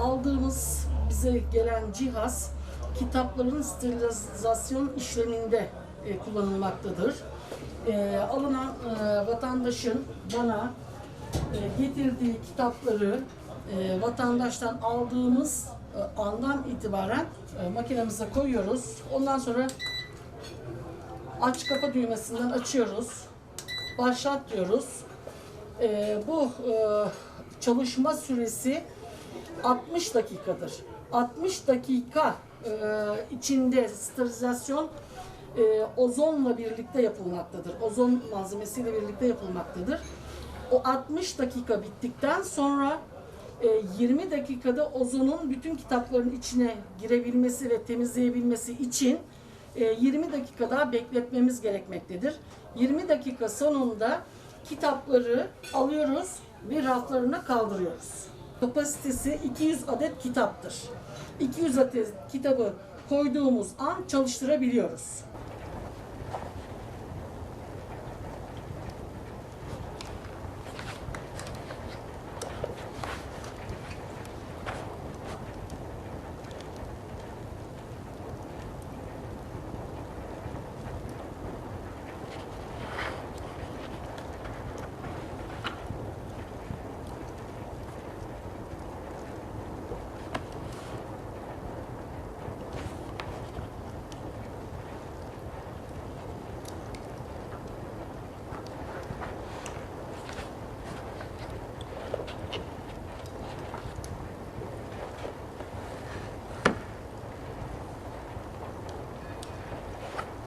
aldığımız bize gelen cihaz kitapların sterilizasyon işleminde e, kullanılmaktadır. E, alınan e, vatandaşın bana e, getirdiği kitapları e, vatandaştan aldığımız e, andan itibaren e, makinemize koyuyoruz. Ondan sonra aç kapa düğmesinden açıyoruz. Başlat diyoruz. E, bu e, çalışma süresi 60 dakikadır. 60 dakika e, içinde sterilizasyon e, ozonla birlikte yapılmaktadır. Ozon malzemesiyle birlikte yapılmaktadır. O 60 dakika bittikten sonra e, 20 dakikada ozonun bütün kitapların içine girebilmesi ve temizleyebilmesi için e, 20 dakika daha bekletmemiz gerekmektedir. 20 dakika sonunda kitapları alıyoruz ve raflarına kaldırıyoruz. Kapasitesi 200 adet kitaptır. 200 adet kitabı koyduğumuz an çalıştırabiliyoruz.